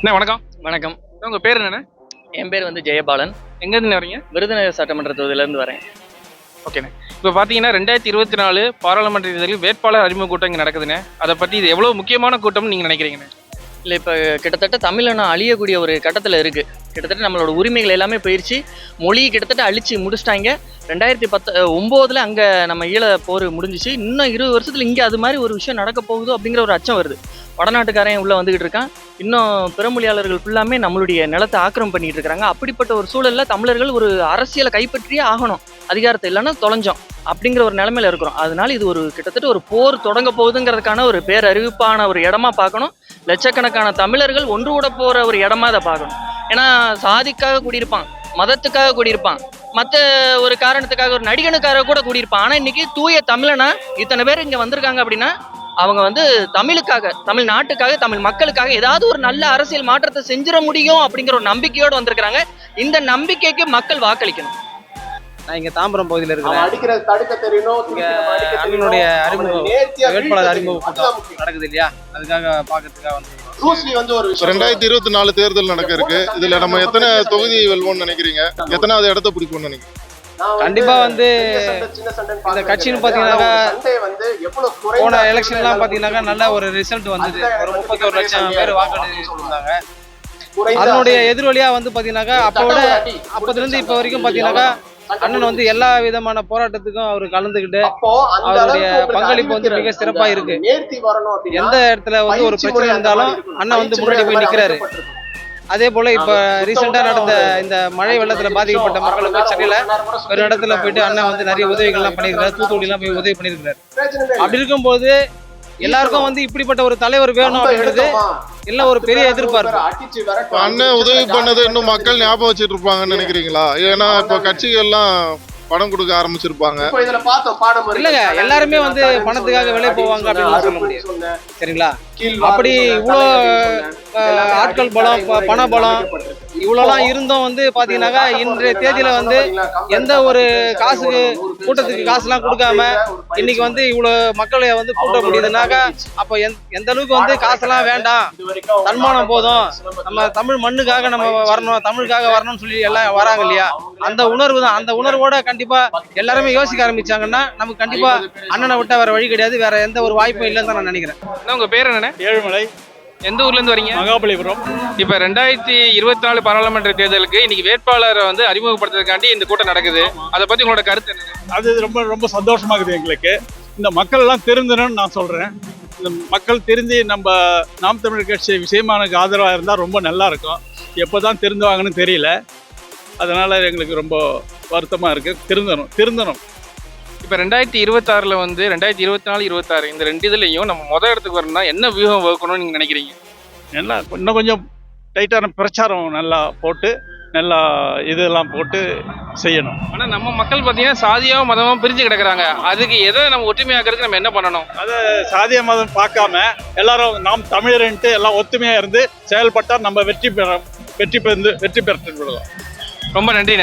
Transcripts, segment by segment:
அண்ணா வணக்கம். வணக்கம். உங்க பேர் என்னண்ணே? என் பேர் வந்து ஜெயபாலன். எங்கேருந்து வரீங்க? விருதுநகர் சட்டமன்ற தொகுதியிலேருந்து வரேன். ஓகேண்ணே. இப்போ பார்த்தீங்கன்னா ரெண்டாயிரத்தி இருபத்தி நாலு பாராளுமன்ற தேர்தலில் வேட்பாளர் அறிமுக கூட்டம் இங்கே நடக்குதுண்ணே. அதை பற்றி இது எவ்வளோ முக்கியமான கூட்டம்னு நீங்கள் நினைக்கிறீங்கண்ணே? இல்லை இப்போ கிட்டத்தட்ட தமிழனை அழியக்கூடிய ஒரு கட்டத்தில் இருக்குது கிட்டத்தட்ட நம்மளோட உரிமைகள் எல்லாமே போயிடுச்சு மொழி கிட்டத்தட்ட அழிச்சு முடிச்சிட்டாங்க. ரெண்டாயிரத்தி பத்து ஒம்போதில் அங்கே நம்ம ஈழ போர் முடிஞ்சிச்சு. இன்னும் இருபது வருஷத்தில் இங்கே அது மாதிரி ஒரு விஷயம் நடக்க போகுதோ அப்படிங்கிற ஒரு அச்சம் வருது. வடநாட்டுக்காரன் உள்ளே வந்துக்கிட்டு இருக்கான். இன்னும் பிறமொழியாளர்கள் ஃபுல்லாமே நம்மளுடைய நிலத்தை ஆக்கிரமம் பண்ணிகிட்டு இருக்கிறாங்க. அப்படிப்பட்ட ஒரு சூழலில் தமிழர்கள் ஒரு அரசியலை கைப்பற்றியே ஆகணும். அதிகாரத்தை இல்லைன்னா தொலைஞ்சோம் அப்படிங்கிற ஒரு நிலைமையில இருக்கிறோம். அதனால இது ஒரு கிட்டத்தட்ட ஒரு போர் தொடங்க போகுதுங்கிறதுக்கான ஒரு பேரறிவிப்பான ஒரு இடமா பார்க்கணும். லட்சக்கணக்கான தமிழர்கள் ஒன்று கூட போற ஒரு இடமா அதை பார்க்கணும். ஏன்னா சாதிக்காக கூடியிருப்பான் மதத்துக்காக கூடியிருப்பான் மற்ற ஒரு காரணத்துக்காக ஒரு நடிகனுக்காக கூட கூடியிருப்பான். ஆனால் இன்னைக்கு தூய தமிழனா இத்தனை பேர் இங்கே வந்திருக்காங்க அப்படின்னா அவங்க வந்து தமிழுக்காக தமிழ் நாட்டுக்காக தமிழ் மக்களுக்காக ஏதாவது ஒரு நல்ல அரசியல் மாற்றத்தை செஞ்சிட முடியும் அப்படிங்கிற ஒரு நம்பிக்கையோடு வந்திருக்கிறாங்க. இந்த நம்பிக்கைக்கு மக்கள் வாக்களிக்கணும். நான் இங்க தாம்பரம் பகுதியில் இருக்கிறேன். அடிக்கிறது தடுக்க தெரியணும் இங்க அண்ணனுடைய. அறிமுகம், வேட்பாளர் அறிமுக கூட்டம். நடக்குது இல்லையா? அதுக்காக பாக்கிறதுக்காக வந்து ப்ரூஸ்லி வந்து ஒரு விஷயம் ரெண்டாயிரத்தி இருபத்தி நாலு தேர்தல் நடக்க இருக்கு இதுல நம்ம எத்தனை தொகுதி வெல்வோம்னு நினைக்கிறீங்க? எத்தனாவது இடத்த பிடிக்கும்னு நினைக்கிறீங்க? கண்டிப்பா வந்து பார்க்கறது கட்சின்னு. பாத்தீங்கன்னாக்கா, ஒரு போன எலெக்ஷன்லாம் எல்லாம் பாத்தீங்கன்னாக்கா நல்ல ஒரு ரிசல்ட் வந்தது. ஒரு முப்பத்தோரு லட்சம் பேர் வாக்களி இருந்தாங்க குறைந்த அதனுடைய எதிரொலியா வந்து பாத்தீங்கன்னாக்கா அப்போ விட அப்போதுல இருந்து இப்போ வரைக்கும் பாத்தீங்கன்னாக்கா அண்ணன் வந்து எல்லா விதமான போராட்டத்துக்கும் அவர் அந்த அவருடைய பங்களிப்பு வந்து மிக சிறப்பா இருக்கு. எந்த இடத்துல வந்து ஒரு பிரச்சனை இருந்தாலும். அண்ணன் வந்து முன்னாடி போய் நிக்கிறாரு. அதே போல இப்ப ரீசெண்டா நடந்த இந்த மழை வெள்ளத்துல பாதிக்கப்பட்ட மக்களை சென்னையில ஒரு இடத்துல போயிட்டு அண்ணன் வந்து நிறைய உதவிகள்லாம் பண்ணியிருக்காரு தூத்துக்குடி எல்லாம் போய் உதவி பண்ணியிருக்காரு அப்படி இருக்கும்போது எல்லாருக்கும் வந்து இப்படிப்பட்ட ஒரு தலைவர் வேணும் அப்படின்றது எல்லாம் ஒரு பெரிய எதிர்பார்ப்பு. அண்ணன் உதவி பண்ணதை இன்னும் மக்கள் ஞாபகம் வச்சுட்டு இருப்பாங்கன்னு நினைக்கிறீங்களா? ஏன்னா இப்போ கட்சிகள்லாம் பணம் கொடுக்க ஆரம்பிச்சிருப்பாங்க. இப்போ இதுல பார்த்தோம் பாடம் இருக்கு. இல்லங்க, எல்லாருமே வந்து பணத்துக்காக விலை போவாங்க அப்படின்னு சொல்ல. சொன்னேன், சரிங்களா? அப்படி இவ்வளோ, ஆட்கள் பலம், பண பலம். இவ்வளோலாம் இருந்தும் வந்து பாத்தீங்கன்னாக்கா இன்றைய தேதியில வந்து எந்த ஒரு காசுக்கு கூட்டத்துக்கு காசுலாம் கொடுக்காம இன்னைக்கு வந்து இவ்வளவு மக்களை வந்து கூட்ட முடியுதுனாக்கா அப்ப எந்த- எந்த அளவுக்கு வந்து காசெல்லாம் வேண்டாம். தன்மானம் போதும். நம்ம தமிழ் மண்ணுக்காக நம்ம வரணும் தமிழுக்காக வரணும்னு சொல்லி எல்லாம் வராங்க இல்லையா? அந்த உணர்வு தான். அந்த உணர்வோட கண்டிப்பா எல்லாருமே யோசிக்க ஆரம்பிச்சாங்கன்னா நமக்கு கண்டிப்பா அண்ணனை விட்டா வேற வழி கிடையாது. வேற எந்த ஒரு வாய்ப்பும் இல்லைன்னு தான் நான் நினைக்கிறேன். அண்ணா உங்க பேர் என்னண்ணே? ஏழுமலை. எந்த ஊர்லேருந்து வரீங்க? மகாபலிபுரம். இப்போ ரெண்டாயிரத்தி இருபத்தி நாலு பாராளுமன்ற தேர்தலுக்கு இன்னைக்கு வேட்பாளரை வந்து அறிமுகப்படுத்துறதுக்காண்டி இந்த கூட்டம் நடக்குது. அதை பத்தி உங்களோட கருத்து என்ன? அது ரொம்ப ரொம்ப சந்தோஷமா இருக்குது எங்களுக்கு. இந்த மக்கள் எல்லாம் திருந்தணும்னு நான் சொல்றேன். இந்த மக்கள் திருந்தி நம்ம நாம் தமிழர் கட்சி விஷயமானுக்கு ஆதரவாக இருந்தால் ரொம்ப நல்லா இருக்கும். எப்போ தான் திருந்துவாங்கன்னு தெரியல. அதனால எங்களுக்கு ரொம்ப வருத்தமாக இருக்கு. திருந்தணும் திருந்தணும். இப்போ ரெண்டாயிரத்தி இருபத்தாறுல வந்து ரெண்டாயிரத்தி இருபத்தி நாலு இருபத்தாறு இந்த ரெண்டு இதுலையும் நம்ம மொதல் இடத்துக்கு வரணும்னா என்ன வியூகம் வகுக்கணும்னு நீங்க நினைக்கிறீங்க? நல்லா இன்னும் கொஞ்சம் டைட்டான பிரச்சாரம் நல்லா போட்டு நல்லா இதெல்லாம் போட்டு செய்யணும். ஆனா நம்ம மக்கள் பார்த்தீங்கன்னா சாதியாவும் மதமும் பிரிஞ்சு கிடக்குறாங்க. அதுக்கு எதை நம்ம ஒற்றுமையாக்குறதுக்கு நம்ம என்ன பண்ணணும்? அதை சாதிய மதம் பார்க்காம எல்லாரும் நாம் தமிழர்ன்ட்டு எல்லாம் ஒத்துமையா இருந்து செயல்பட்டால் நம்ம வெற்றி பெற வெற்றி பெறு வெற்றி பெற்று விடுவோம் ரொம்ப நன்றி.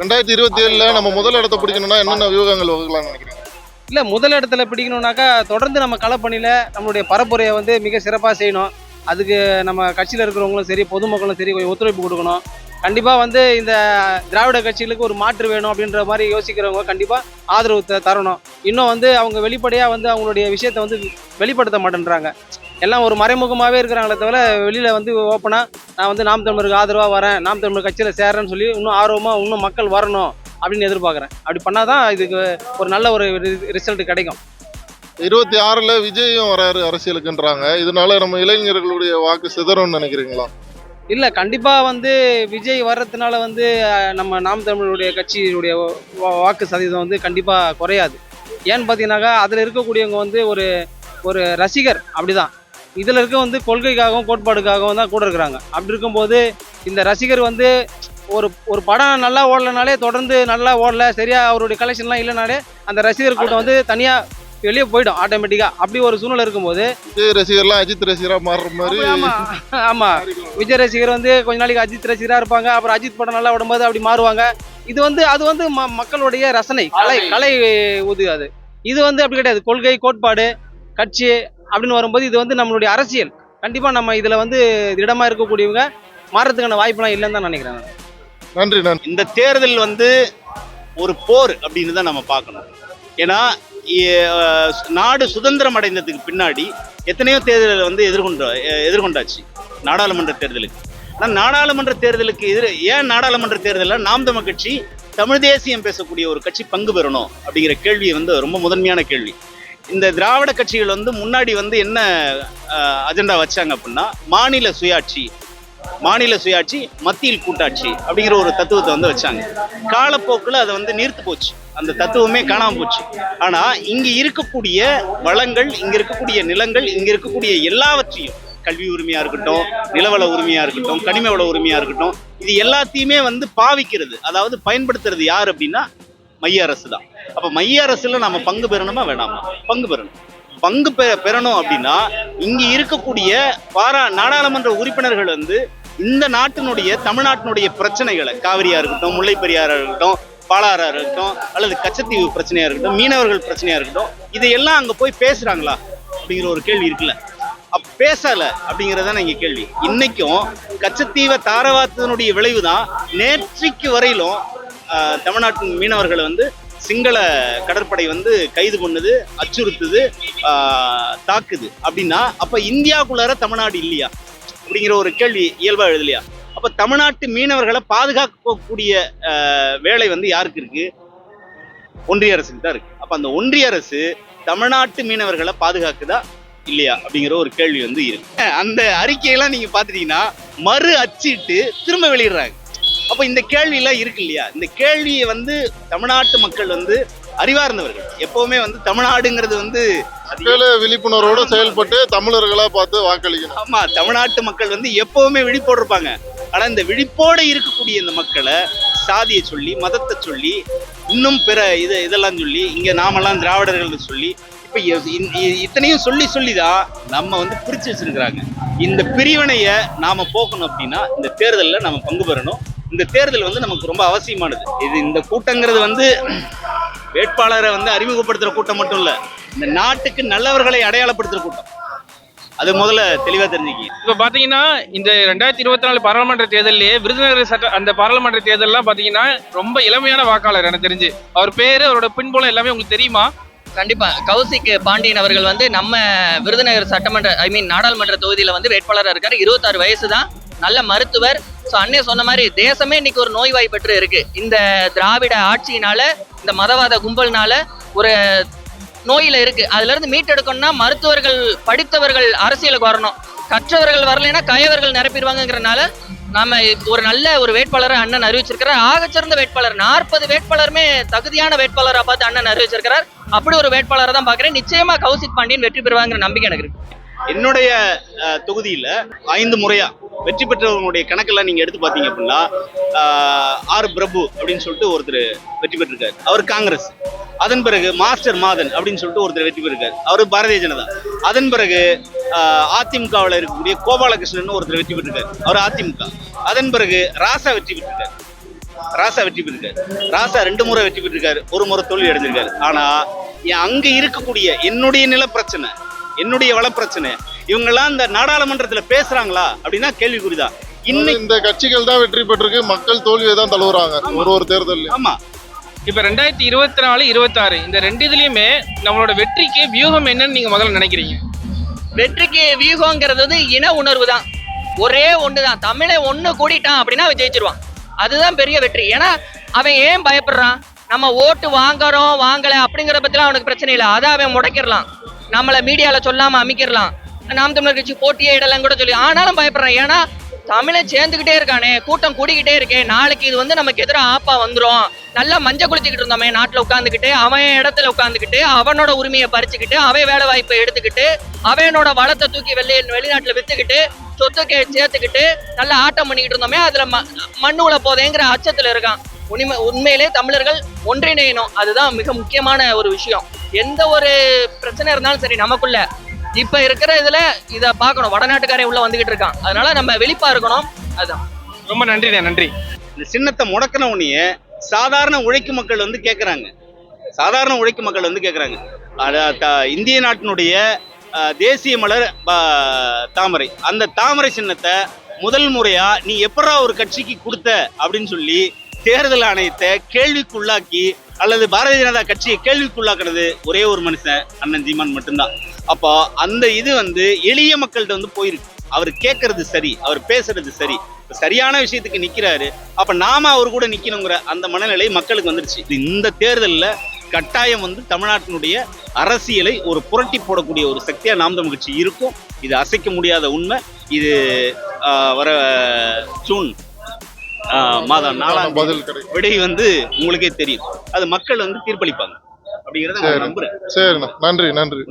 ரெண்டாயிரத்தி இருபத்தி ஏழுல நம்ம முதல் இடத்த பிடிக்கணும்னா என்னென்ன வியூகங்கள் வகுக்கலாம்னு நினைக்கிறீங்க? இல்ல முதல் இடத்துல பிடிக்கணும்னாக்கா தொடர்ந்து நம்ம களப்பணியில நம்மளுடைய பரப்புரையை வந்து மிக சிறப்பாக செய்யணும். அதுக்கு நம்ம கட்சியில் இருக்கிறவங்களும் சரி பொதுமக்களும் சரி கொஞ்சம் ஒத்துழைப்பு கொடுக்கணும். கண்டிப்பாக வந்து இந்த திராவிட கட்சிகளுக்கு ஒரு மாற்று வேணும் அப்படின்ற மாதிரி யோசிக்கிறவங்க கண்டிப்பாக ஆதரவு தரணும். இன்னும் வந்து அவங்க வெளிப்படையாக வந்து அவங்களுடைய விஷயத்தை வந்து வெளிப்படுத்த மாட்டேன்றாங்க. எல்லாம் ஒரு மறைமுகமாகவே இருக்கிறாங்களே தவிர வெளியில் வந்து ஓப்பனாக நான் வந்து நாம் தமிழருக்கு ஆதரவாக வரேன் நாம் தமிழர் கட்சியில் சேர்றேன்னு சொல்லி இன்னும் ஆர்வமாக இன்னும் மக்கள் வரணும் அப்படின்னு எதிர்பார்க்குறேன். அப்படி பண்ணால் தான் இதுக்கு ஒரு நல்ல ஒரு ரிசல்ட் கிடைக்கும். இருபத்தி ஆறுல விஜயும் வராரு அரசியலுக்குன்றாங்க. இதனால நம்ம இளைஞர்களுடைய வாக்கு சிதறும்னு நினைக்கிறீங்களா? இல்லை கண்டிப்பாக வந்து விஜய் வர்றதுனால வந்து நம்ம நாம் தமிழருடைய கட்சியுடைய வா- வாக்கு சதவீதம் வந்து கண்டிப்பாக குறையாது. ஏன்னு பார்த்தீங்கன்னாக்கா அதில் இருக்கக்கூடியவங்க வந்து ஒரு ஒரு ரசிகர் அப்படிதான். இதில் இருக்க வந்து கொள்கைக்காகவும் கோட்பாடுக்காகவும் தான் கூட இருக்கிறாங்க. அப்படி இருக்கும்போது இந்த ரசிகர் வந்து ஒரு ஒரு படம் நல்லா ஓடலைனாலே தொடர்ந்து நல்லா ஓடல சரியா அவருடைய கலெக்ஷன்லாம் இல்லைனாலே அந்த ரசிகர் கூட்டம் வந்து தனியாக வெளியே போயிடும் ஆட்டோமேட்டிக்காக அப்படி ஒரு சூழ்நிலை இருக்கும்போது விஜய் ரசிகர்லாம் அஜித் ரசிகரா மாறுற மாதிரி ஆமா ஆமா. விஜய் ரசிகர் வந்து கொஞ்ச நாளைக்கு அஜித் ரசிகரா இருப்பாங்க அப்புறம் அஜித் படம் நல்லா விடும்போது அப்படி மாறுவாங்க. இது வந்து அது வந்து ம- மக்களுடைய ரசனை கலை கலை உது அது. இது வந்து அப்படி கிடையாது. கொள்கை கோட்பாடு கட்சி அப்படின்னு வரும்போது இது வந்து நம்மளுடைய அரசியல். கண்டிப்பாக நம்ம இதில் வந்து திடமாக இருக்கக்கூடியவங்க மாறதுக்கான வாய்ப்பெல்லாம் இல்லைன்னு தான் நினைக்கிறேன் நான். நன்றி நன்றி. இந்த தேர்தல் வந்து ஒரு போர் அப்படின்னு தான் நம்ம பார்க்கணும். ஏன்னா நாடு சுதந்திரம் அடைந்ததுக்கு பின்னாடி எத்தனையோ தேர்தலை வந்து எதிர்கொண்ட எதிர்கொண்டாச்சு நாடாளுமன்ற தேர்தலுக்கு. ஆனால் நாடாளுமன்ற தேர்தலுக்கு எதிர ஏன் நாடாளுமன்ற தேர்தலில் நாம் தமிழ் கட்சி தமிழ் தேசியம் பேசக்கூடிய ஒரு கட்சி பங்கு பெறணும் அப்படிங்கிற கேள்வி வந்து ரொம்ப முதன்மையான கேள்வி. இந்த திராவிட கட்சிகள் வந்து முன்னாடி வந்து என்ன அஜெண்டா வச்சாங்க அப்படின்னா மாநில சுயாட்சி மாநில சுயாட்சி மத்தியில் கூட்டாட்சி அப்படிங்கிற ஒரு தத்துவத்தை வந்து வச்சாங்க. காலப்போக்கில் அதை வந்து நீர்த்து போச்சு. அந்த தத்துவமே காணாம போச்சு. ஆனால் இங்கே இருக்கக்கூடிய வளங்கள் இங்கே இருக்கக்கூடிய நிலங்கள் இங்கே இருக்கக்கூடிய எல்லாவற்றையும் கல்வி உரிமையாக இருக்கட்டும் நிலவள உரிமையாக இருக்கட்டும் கனிம வள உரிமையாக இருக்கட்டும் இது எல்லாத்தையுமே வந்து பாவிக்கிறது அதாவது பயன்படுத்துறது யார் அப்படின்னா மைய அரசு தான் அப்போ மைய அரசில் நம்ம பங்கு பெறணுமா வேணாமா? பங்கு பெறணும். பங்கு பெ பெறணும் அப்படின்னா இங்கே இருக்கக்கூடிய பாரா நாடாளுமன்ற உறுப்பினர்கள் வந்து இந்த நாட்டினுடைய தமிழ்நாட்டினுடைய பிரச்சனைகளை காவிரியா இருக்கட்டும் முல்லை பெரியாரா இருக்கட்டும் பாலாரா இருக்கட்டும் அல்லது கச்சத்தீவு பிரச்சனையா இருக்கட்டும் மீனவர்கள் பிரச்சனையா இருக்கட்டும் இதையெல்லாம் அங்க போய் பேசுறாங்களா? அப்படிங்கிற ஒரு கேள்வி இருக்குல்ல. அப் பேசல அப்படிங்கறத இங்க கேள்வி. இன்னைக்கும் கச்சத்தீவை தாரவாத்தனுடைய விளைவு தான் நேற்றைக்கு வரையிலும் தமிழ்நாட்டின் மீனவர்களை வந்து சிங்கள கடற்படை வந்து கைது பண்ணுது அச்சுறுத்துது தாக்குது. அப்படின்னா அப்ப இந்தியாவுக்குள்ளார தமிழ்நாடு இல்லையா? அப்படிங்கிற ஒரு கேள்வி இயல்பா எழுதலையா? அப்ப தமிழ்நாட்டு மீனவர்களை பாதுகாக்கக்கூடிய வேலை வந்து யாருக்கு இருக்கு? ஒன்றிய அரசுக்கு தான் இருக்கு. அப்ப அந்த ஒன்றிய அரசு தமிழ்நாட்டு மீனவர்களை பாதுகாக்குதா இல்லையா? அப்படிங்கிற ஒரு கேள்வி வந்து இருக்கு. அந்த அறிக்கையெல்லாம் நீங்க பாத்துட்டீங்கன்னா மறு அச்சிட்டு திரும்ப வெளியிடுறாங்க. அப்ப இந்த கேள்வி எல்லாம் இருக்கு இல்லையா? இந்த கேள்வியை வந்து தமிழ்நாட்டு மக்கள் வந்து அறிவார்ந்தவர்கள். எப்பவுமே வந்து தமிழ்நாடுங்கிறது வந்து மக்களே விழிப்புணர்வோட செயல்பட்டு தமிழர்களா பார்த்து வாக்களிக்கணும். ஆமா தமிழ்நாட்டு மக்கள் வந்து எப்பவுமே விழிப்போடு இருப்பாங்க ஆனா இந்த விழிப்போடு இருக்கக்கூடிய இந்த மக்களை சாதியை சொல்லி மதத்தை சொல்லி இன்னும் பிற இது இதெல்லாம் சொல்லி இங்க நாமெல்லாம் திராவிடர்கள் சொல்லி இப்ப இத்தனையும் சொல்லி சொல்லி தான் நம்ம வந்து பிரிச்சு வச்சிருக்கிறாங்க. இந்த பிரிவினைய நாம போக்கணும் அப்படின்னா இந்த தேர்தல்ல நம்ம பங்கு பெறணும். இந்த தேர்தல் வந்து நமக்கு ரொம்ப அவசியமானது. இது இந்த கூட்டங்கிறது வந்து வேட்பாளரை வந்து அறிமுகப்படுத்துற கூட்டம் மட்டும் இல்ல இந்த நாட்டுக்கு நல்லவர்களை அடையாளப்படுத்துற கூட்டம். அது முதல்ல தெளிவா தெரிஞ்சுக்கி இப்போ பார்த்தீங்கன்னா இந்த ரெண்டாயிரத்தி இருபத்தி நாலு பாராளுமன்ற தேர்தல்லையே விருதுநகர் சட்ட அந்த பாராளுமன்ற தேர்தல்லாம் பார்த்தீங்கன்னா ரொம்ப இளமையான வாக்காளர் எனக்கு தெரிஞ்சு. அவர் பேரு அவரோட பின்புலம் எல்லாமே உங்களுக்கு தெரியுமா? கண்டிப்பா. கௌசிக் பாண்டியன் அவர்கள் வந்து நம்ம விருதுநகர் சட்டமன்ற ஐ மீன் நாடாளுமன்ற தொகுதியில வந்து வேட்பாளராக இருக்காரு. இருபத்தாறு வயசு தான் நல்ல மருத்துவர். ஸோ அண்ணே சொன்ன மாதிரி தேசமே இன்னைக்கு ஒரு நோய்வாய்ப்பற்று இருக்கு. இந்த திராவிட ஆட்சியினால இந்த மதவாத கும்பல்னால ஒரு நோயில இருக்கு. அதுல இருந்து மீட்டெடுக்கணும்னா மருத்துவர்கள் படித்தவர்கள் அரசியலுக்கு வரணும். கற்றவர்கள் வரலைன்னா கயவர்கள் நிரப்பிடுவாங்கிறனால நாம ஒரு நல்ல ஒரு வேட்பாளரை அண்ணன் அறிவிச்சிருக்கிறார். ஆகச்சிறந்த வேட்பாளர் நாற்பது வேட்பாளருமே தகுதியான வேட்பாளராக பார்த்து அண்ணன் அறிவிச்சிருக்கிறார். அப்படி ஒரு வேட்பாளரை தான் பார்க்குறேன். நிச்சயமா கௌசிக் பாண்டியன் வெற்றி பெறுவாங்கிற நம்பிக்கை எனக்கு இருக்கு. என்னுடைய தொகுதியில் தொகுதியில ஐந்து முறையா வெற்றி பெற்றவங்களுடைய கணக்கெல்லாம் நீங்க எடுத்து பார்த்தீங்க அப்படின்னா ஆர் பிரபு அப்படின்னு சொல்லிட்டு ஒருத்தர் வெற்றி பெற்றிருக்காரு. அவர் காங்கிரஸ். அதன் பிறகு மாஸ்டர் மாதன் அப்படின்னு சொல்லிட்டு ஒருத்தர் வெற்றி பெற்றிருக்காரு. அவர் பாரதிய ஜனதா. அதன் பிறகு அதிமுகவில் இருக்கக்கூடிய கோபாலகிருஷ்ணன் ஒருத்தர் வெற்றி பெற்றிருக்காரு. அவர் அதிமுக. அதன் பிறகு ராசா வெற்றி பெற்றிருக்காரு. ராசா வெற்றி பெற்றிருக்காரு. ராசா ரெண்டு முறை வெற்றி பெற்றிருக்காரு. ஒரு முறை தோல்வி அடைஞ்சிருக்காரு. ஆனா அங்க இருக்கக்கூடிய என்னுடைய நில பிரச்சனை என்னுடைய வள பிரச்சனை இவங்கெல்லாம் இந்த நாடாளுமன்றத்துல பேசுறாங்களா? அப்படின்னா கேள்விக்குறிதான். இன்னைக்கு இந்த கட்சிகள் தான் வெற்றி பெற்றிருக்கு. மக்கள் தோல்வியை தான் தழுவுறாங்க. ஒரு ஒரு தேர்தலையும் ஆமா. இப்போ ரெண்டாயிரத்தி இருபத்தி நாலு இருபத்தாறு இந்த ரெண்டு இதுலயுமே நம்மளோட வெற்றிக்கு வியூகம் என்னன்னு நீங்க முதல்ல நினைக்கிறீங்க? வெற்றிக்கு வியூகங்கிறது வந்து இன உணர்வு தான். ஒரே ஒன்று தான் தமிழை ஒன்று கூடிட்டான் அப்படின்னா அவன் ஜெயிச்சிருவான். அதுதான் பெரிய வெற்றி. ஏன்னா அவன் ஏன் பயப்படுறான்? நம்ம ஓட்டு வாங்குறோம் வாங்கல அப்படிங்கிற பத்திலாம் அவனுக்கு பிரச்சனை இல்லை. அதை அவன் முடக்கிடலாம். நம்மளை மீடியால சொல்லாம அமைக்கிறலாம் நாம் தமிழர் கட்சி போட்டியே இடலாம் கூட சொல்லி ஆனாலும் பயப்படுறேன். ஏன்னா தமிழை சேர்ந்துக்கிட்டே இருக்கானே கூட்டம் கூடிக்கிட்டே இருக்கே நாளைக்கு இது வந்து நமக்கு எதிராக ஆப்பா வந்துடும் நல்லா மஞ்சள் குளிச்சுக்கிட்டு இருந்தோமே நாட்டில் உட்காந்துக்கிட்டு அவன் இடத்துல உட்காந்துக்கிட்டு அவனோட உரிமையை பறிச்சுக்கிட்டு அவன் வேலை வாய்ப்பை எடுத்துக்கிட்டு அவனோட வளத்தை தூக்கி வெளியே வெளிநாட்டில் வித்துக்கிட்டு சொத்துக்கு சேர்த்துக்கிட்டு நல்லா ஆட்டம் பண்ணிக்கிட்டு இருந்தோமே அதுல ம மண்ணுல போதேங்கிற அச்சத்துல இருக்கான். உண்மை உண்மையிலே தமிழர்கள் ஒன்றிணையணும். அதுதான் மிக முக்கியமான ஒரு விஷயம். எந்த ஒரு பிரச்சனை இருந்தாலும் சரி நமக்குள்ள. இப்ப இருக்கிற இதுல இத பார்க்கணும். வடநாட்டுக்காரன் உள்ள வந்துகிட்டு இருக்கான். அதனால நம்ம விழிப்பா இருக்கணும். அதுதான். ரொம்ப நன்றிண்ணே நன்றி. இந்த சின்னத்தை முடக்கின உடனே சாதாரண உழைக்கும் மக்கள் வந்து கேட்குறாங்க சாதாரண உழைக்கும் மக்கள் வந்து கேட்குறாங்க இந்திய நாட்டினுடைய தேசிய மலர் தாமரை. அந்த தாமரை சின்னத்தை முதல் முறையா நீ எப்படா ஒரு கட்சிக்கு கொடுத்த அப்படின்னு சொல்லி தேர்தல் ஆணையத்தை கேள்விக்குள்ளாக்கி அல்லது பாரதிய ஜனதா கட்சியை கேள்விக்குள்ளாக்குறது ஒரே ஒரு மனுஷன் அண்ணன் ஜீமான் மட்டும்தான். அப்போ அந்த இது வந்து எளிய மக்கள்கிட்ட வந்து போயிருக்கு. அவர் கேட்கறது சரி அவர் பேசுறது சரி. சரியான விஷயத்துக்கு நிக்கிறாரு. அப்ப நாம அவர் கூட நிக்கணுங்கிற அந்த மனநிலை மக்களுக்கு வந்துருச்சு. இது இந்த தேர்தலில் கட்டாயம் வந்து தமிழ்நாட்டினுடைய அரசியலை ஒரு புரட்டி போடக்கூடிய ஒரு சக்தியா நாம் தமிழ் கட்சி இருக்கும். இது அசைக்க முடியாத உண்மை. இது வர ஜூன் மாதம் நாலாம் பதில் விடை வந்து உங்களுக்கே தெரியும். அது மக்கள் வந்து தீர்ப்பளிப்பாங்க. அப்படிங்கிறத நான். நம்புறேன். சரிண்ணா. நன்றி நன்றி.